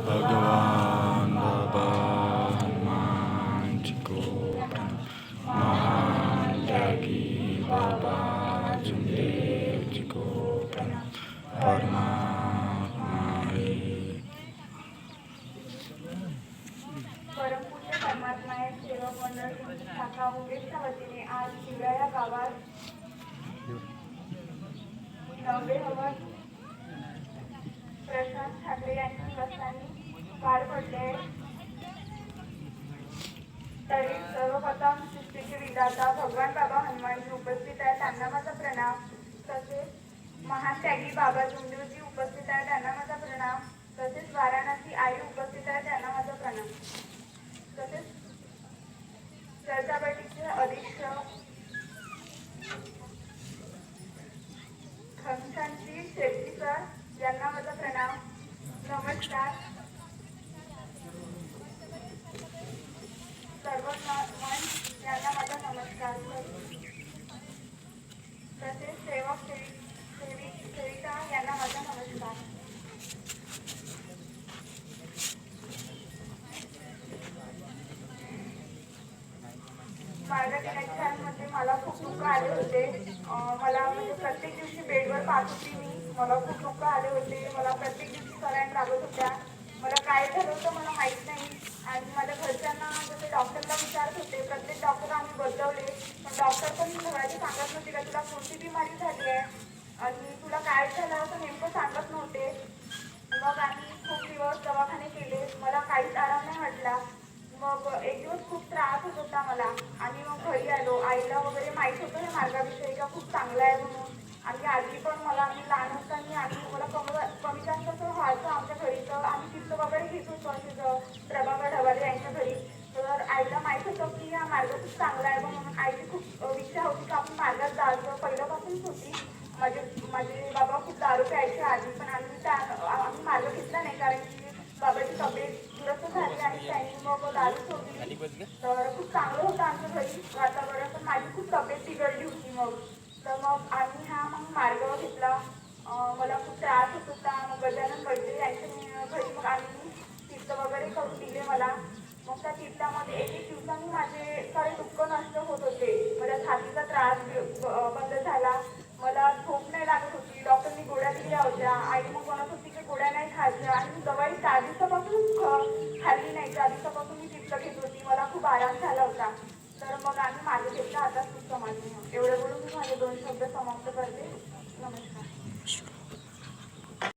भगवान बाबा हनुमान को महान त्यागी बाबा जुमदेव जी को प्रणाम परमात्मा परमपूज्य मंडळ शाखा मुंबईच्या वतीने आज गावात नववे हवन प्रशांत ठाकरे यांच्या निवासस्थानी पार पडले. आहे. तरी सर्वप्रथम सृष्टीचे विधाता भगवान बाबा हनुमानजी उपस्थित आहेत त्यांना माझा प्रणाम. तसेच महान त्यागी बाबा जुंदेवजी उपस्थित आहेत त्यांना माझा प्रणाम. तसेच वाराणसी आई उपस्थित आहे त्यांना माझा प्रणाम. तसेच चर्चाबैठकीचे अधीक्षक खमशांची शेट्टी सर यांना माझा प्रणाम नमस्कार सर्व मन यांना माझा नमस्कार तसेच सेवक सेवि- सेवि- सेविका यांना माझा नमस्कार माझ्या कनेक्शनमध्ये मला खूप दुःख आले होते. मला म्हणजे प्रत्येक दिवशी बेडवर पाहत होती मी. मला खूप दुःख आले होते. मला प्रत्येक दिवशी लागत होत्या मला काय झालं होतं मला माहीत नाही. आणि माझ्या घरच्यांना म्हणजे जसे डॉक्टरला विचारत होते. प्रत्येक डॉक्टर आम्ही बदलवले. पण डॉक्टर पण सगळ्यांनी सांगत नव्हते का तुला कोणती बिमारी झाली आहे? आणि तुला काय झालं? असं नेमकं सांगत नव्हते. मग आम्ही खूप दिवस दवाखाने केले. मला काहीच आराम नाही वाटला. मग एक दिवस खूप त्रास होत होता मला. आणि मग घरी आलो. आईला वगैरे माहीत होतं या मार्गाविषयी का खूप चांगला आहे म्हणून. आणि आधी पण मला आम्ही लहान असताना आम्ही मला कमी कमी जास्त असं व्हायचं आमच्या घरी तर आम्ही तिथं वगैरे घेत होतो असे ज- प्रभाकर ढवाले यांच्या घरी तर आईला माहीत होतं की हा मार्ग खूप चांगला आहे म्हणून आईची खूप की आपण मार्गात जायचं पहिल्यापासूनच होती. माझे माझे बाबा खूप दारू प्यायचे आधी पण आम्ही त्या आम्ही मार्ग घेतला नाही कारण की बाबाची तब्येत दुरुस्त झाली आणि त्यांनी मग दारू सोडली. तर खूप चांगलं होतं आमच्या घरी वातावरण पण माझी खूप तब्येत बिघडली होती मग. तर मग आम्ही हा मग मार्ग घेतला. मला खूप त्रास होत होता. मग गजानन वैद्य यांच्या मी- घरी मग आम्ही तीर्थ वगैरे करून दिले मला. मग त्या तीर्थामध्ये एक एक दिवसांनी माझे सारे दुःख नष्ट होत होते मला छातीचा त्रास ब- बंद झाला. मला झोप नाही लागत होती. डॉक्टरनी गोळ्या दिल्या होत्या. आई मग म्हणत होती की गोळ्या नाही खायच्या. आणि मी दवाई त्या दिवसापासून खाल्ली नाही. त्या दिवसापासून मी तिथलं घेत होती. मला खूप आराम झाला होता. तर मग आम्ही मागे घेतला. आता खूप समाज एवढे बोलून मी माझे दोन शब्द समाप्त करते. नमस्कार.